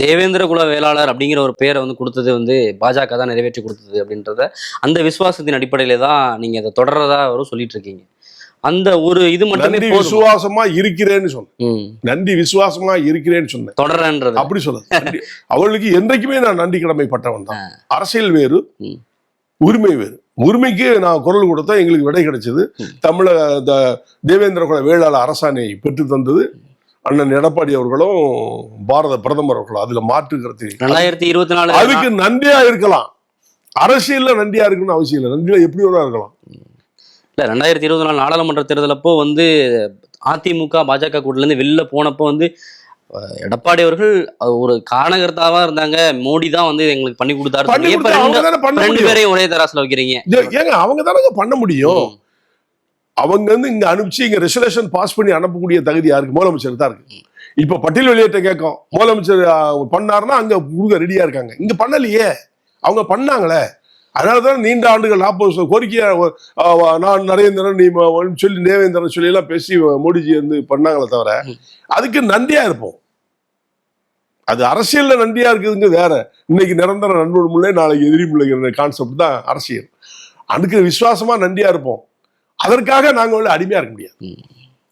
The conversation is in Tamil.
தேவேந்திர குல வேளாளர் அப்படிங்கிற ஒரு பேரை வந்து கொடுத்தது வந்து பாஜக தான் நிறைவேற்றி கொடுத்தது அப்படின்றத அந்த விசுவாசத்தின் அடிப்படையில தான் நீங்க அதை தொடர்றதா அவரும் சொல்லிட்டு இருக்கீங்க. அந்த ஒரு இது மட்டுமே விசுவாசமா இருக்கிறேன்னு சொன்னேன். நன்றி விசுவாசமா இருக்கிறேன்னு சொன்னேன். தொடர்றன்றது. அப்படி சொல்ல அவளுக்கு என்றைக்குமே நான் நன்றி கடமைப்பட்டவன் தான். அரசியல் வேறு. உரிமை வேறு. உரிமைக்கு நான் குரல் கொடுத்தா எங்களுக்கு விடை கிடைச்சது. தமிழக தேவேந்திர குல வேளாளர் அரசாணை பெற்று தந்தது. அண்ணன் எடப்பாடி அவர்களும் பாரத பிரதமர் அவர்களும் அதுல மாற்று கருத்து. இல்லை. ரெண்டாயிரத்தி இருபத்தி நாலு அதுக்கு நன்றியா இருக்கலாம். அரசியல்ல நன்றியா இருக்கணும்னு அவசியம் இல்லை. நன்றியா எப்படி வேணா இருக்கலாம். இல்ல ரெண்டாயிரத்தி இருபத்தி நாலு நாடாளுமன்ற தேர்தல் அப்போ வந்து அதிமுக பாஜக கூட்டத்துல இருந்து வெளில போனப்போ வந்து எடப்பாடி அவர்கள் ஒரு காரணகர்த்தாவா இருந்தாங்க. மோடி தான் வந்து எங்களுக்கு பண்ணி கொடுத்தாரு. ரெண்டு பேரையும் ஒரே தராசுல வைக்கிறீங்க. ஏங்க அவங்க தானங்க பண்ண முடியும். அவங்க வந்து இங்க அனுப்பிச்சு இங்க ரெசல்யூஷன் பாஸ் பண்ணி அனுப்பக்கூடிய தகுதி யாருக்கு? முதலமைச்சர் தான் இருக்கு. இப்ப பட்டியல் வெளியேற்ற கேட்கும். முதலமைச்சர் பண்ணாருன்னா அங்க கொடுக்க ரெடியா இருக்காங்க. இங்க பண்ணலையே. அவங்க பண்ணாங்களே. அதனாலதான் நீண்ட ஆண்டுகள் நாற்பது கோரிக்கையா கோரிக்கையை நான் நரேந்திரன் நீ சொல்லி தேவேந்திரன் சொல்லி எல்லாம் பேசி மோடிஜி வந்து பண்ணாங்களே தவிர அதுக்கு நன்றியா இருப்போம். அது அரசியல்ல நன்றியா இருக்குதுங்க வேற. இன்னைக்கு நிரந்தர நண்பர் முல்லை நாளைக்கு எதிரி முல்லைங்கிற கான்செப்ட் தான் அரசியல். அதுக்கு விசுவாசமா நன்றியா இருப்போம். அதற்காக நாங்கள் வந்து அடிமையா இருக்க முடியாது.